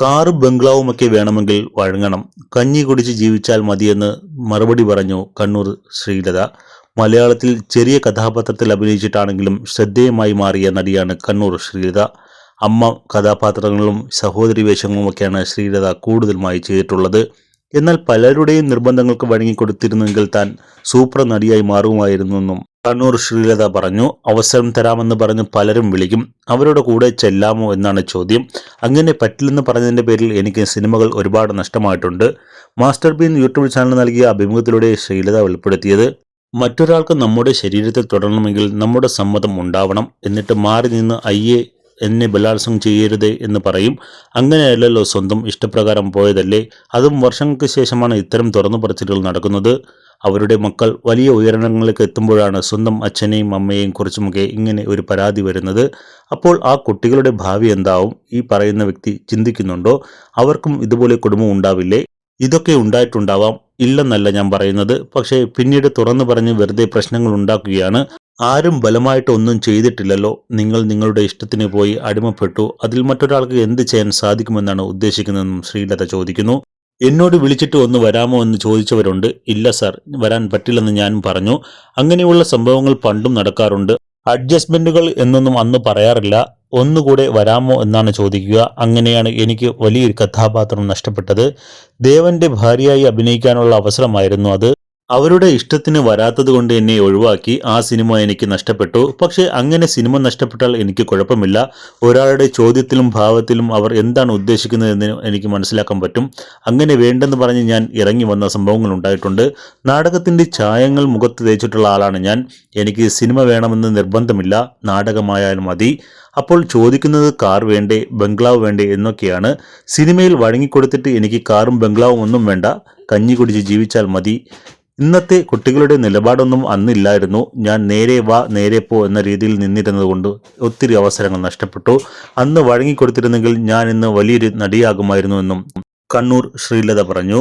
കാറും ബംഗ്ലാവുമൊക്കെ വേണമെങ്കിൽ വഴങ്ങണം. കഞ്ഞി കുടിച്ച് ജീവിച്ചാൽ മതിയെന്ന് മറുപടി പറഞ്ഞു കണ്ണൂർ ശ്രീലത. മലയാളത്തിൽ ചെറിയ കഥാപാത്രത്തിൽ അഭിനയിച്ചിട്ടാണെങ്കിലും ശ്രദ്ധേയമായി മാറിയ നടിയാണ് കണ്ണൂർ ശ്രീലത. അമ്മ കഥാപാത്രങ്ങളും സഹോദരി വേഷങ്ങളുമൊക്കെയാണ് ശ്രീലത കൂടുതലുമായി ചെയ്തിട്ടുള്ളത്. എന്നാൽ പലരുടെയും നിർബന്ധങ്ങൾക്ക് വഴങ്ങിക്കൊടുത്തിരുന്നെങ്കിൽ താൻ സൂപ്പർ നടിയായി മാറുമായിരുന്നെന്നും കണ്ണൂർ ശ്രീലത പറഞ്ഞു അവസരം തരാമെന്ന് പറഞ്ഞ് പലരും വിളിക്കും. അവരുടെ കൂടെ ചെല്ലാമോ എന്നാണ് ചോദ്യം. അങ്ങനെ പറ്റില്ലെന്ന് പറഞ്ഞതിന്റെ പേരിൽ എനിക്ക് സിനിമകൾ ഒരുപാട് നഷ്ടമായിട്ടുണ്ട്. മാസ്റ്റർ ബീൻ യൂട്യൂബ് ചാനൽ നൽകിയ അഭിമുഖത്തിലൂടെ ശ്രീലത വെളിപ്പെടുത്തിയത് മറ്റൊരാൾക്ക് നമ്മുടെ ശരീരത്തിൽ തുടരണമെങ്കിൽ നമ്മുടെ സമ്മതം ഉണ്ടാവണം. എന്നിട്ട് മാറി നിന്ന് അയ്യേ എന്നെ ബലാത്സംഗം ചെയ്യരുത് എന്ന് പറയും. അങ്ങനെയല്ലല്ലോ സ്വന്തം ഇഷ്ടപ്രകാരം പോയതല്ലേ? അതും വർഷങ്ങൾക്ക് ശേഷമാണ് ഇത്തരം തുറന്നു പറച്ചിലുകൾ നടക്കുന്നത്. അവരുടെ മക്കൾ വലിയ ഉയരണങ്ങളിലേക്ക് എത്തുമ്പോഴാണ് സ്വന്തം അച്ഛനെയും അമ്മയെയും കുറിച്ചുമൊക്കെ ഇങ്ങനെ ഒരു പരാതി വരുന്നത്. അപ്പോൾ ആ കുട്ടികളുടെ ഭാവി എന്താവും? ഈ പറയുന്ന വ്യക്തി ചിന്തിക്കുന്നുണ്ടോ? അവർക്കും ഇതുപോലെ കുടുംബം ഉണ്ടാവില്ലേ? ഇതൊക്കെ ഉണ്ടായിട്ടുണ്ടാവാം. ഇല്ലെന്നല്ല ഞാൻ പറയുന്നത്. പക്ഷേ പിന്നീട് തുറന്നു പറഞ്ഞ് വെറുതെ പ്രശ്നങ്ങൾ ഉണ്ടാക്കുകയാണ്. ആരും ബലമായിട്ട് ഒന്നും ചെയ്തിട്ടില്ലല്ലോ. നിങ്ങൾ നിങ്ങളുടെ ഇഷ്ടത്തിന് പോയി അടിമപ്പെട്ടു. അതിൽ മറ്റൊരാൾക്ക് എന്ത് ചെയ്യാൻ സാധിക്കുമെന്നാണ് ഉദ്ദേശിക്കുന്നതെന്നും ശ്രീലത ചോദിക്കുന്നു. എന്നോട് വിളിച്ചിട്ട് ഒന്ന് വരാമോ എന്ന് ചോദിച്ചവരുണ്ട് ഇല്ല സർ വരാൻ പറ്റില്ലെന്ന് ഞാനും പറഞ്ഞു. അങ്ങനെയുള്ള സംഭവങ്ങൾ പണ്ടും നടക്കാറുണ്ട്. അഡ്ജസ്റ്റ്മെന്റുകൾ എന്നൊന്നും അന്ന് പറയാറില്ല. ഒന്നുകൂടെ വരാമോ എന്നാണ് ചോദിക്കുക. അങ്ങനെയാണ് എനിക്ക് വലിയൊരു കഥാപാത്രം നഷ്ടപ്പെട്ടത്. ദേവന്റെ ഭാര്യയായി അഭിനയിക്കാനുള്ള അവസരമായിരുന്നു അത്. അവരുടെ ഇഷ്ടത്തിന് വരാത്തത് കൊണ്ട് എന്നെ ഒഴിവാക്കി ആ സിനിമ എനിക്ക് നഷ്ടപ്പെട്ടു. പക്ഷേ അങ്ങനെ സിനിമ നഷ്ടപ്പെട്ടാൽ എനിക്ക് കുഴപ്പമില്ല. ഒരാളുടെ ചോദ്യത്തിലും ഭാവത്തിലും അവർ എന്താണ് ഉദ്ദേശിക്കുന്നതെന്ന് എനിക്ക് മനസ്സിലാക്കാൻ പറ്റും. അങ്ങനെ വേണ്ടെന്ന് പറഞ്ഞ് ഞാൻ ഇറങ്ങി വന്ന സംഭവങ്ങൾ ഉണ്ടായിട്ടുണ്ട്. നാടകത്തിന്റെ ചായങ്ങൾ മുഖത്ത് തേച്ചിട്ടുള്ള ആളാണ് ഞാൻ. എനിക്ക് സിനിമ വേണമെന്ന് നിർബന്ധമില്ല. നാടകമായാലും മതി. അപ്പോൾ ചോദിക്കുന്നത് കാർ വേണ്ടേ ബംഗ്ലാവ് വേണ്ടേ എന്നൊക്കെയാണ്. സിനിമയിൽ വഴങ്ങിക്കൊടുത്തിട്ട് എനിക്ക് കാറും ബംഗ്ലാവും ഒന്നും വേണ്ട. കഞ്ഞി കുടിച്ച് ജീവിച്ചാൽ മതി. ഇന്നത്തെ കുട്ടികളുടെ നിലപാടൊന്നും അന്നില്ലായിരുന്നു. ഞാൻ നേരെ വാ നേരെ പോ എന്ന രീതിയിൽ നിന്നിരുന്നത് കൊണ്ട് ഒത്തിരി അവസരങ്ങൾ നഷ്ടപ്പെട്ടു. അന്ന് വഴങ്ങിക്കൊടുത്തിരുന്നെങ്കിൽ ഞാൻ ഇന്ന് വലിയൊരു നടിയാകുമായിരുന്നുവെന്നും കണ്ണൂർ ശ്രീലത പറഞ്ഞു.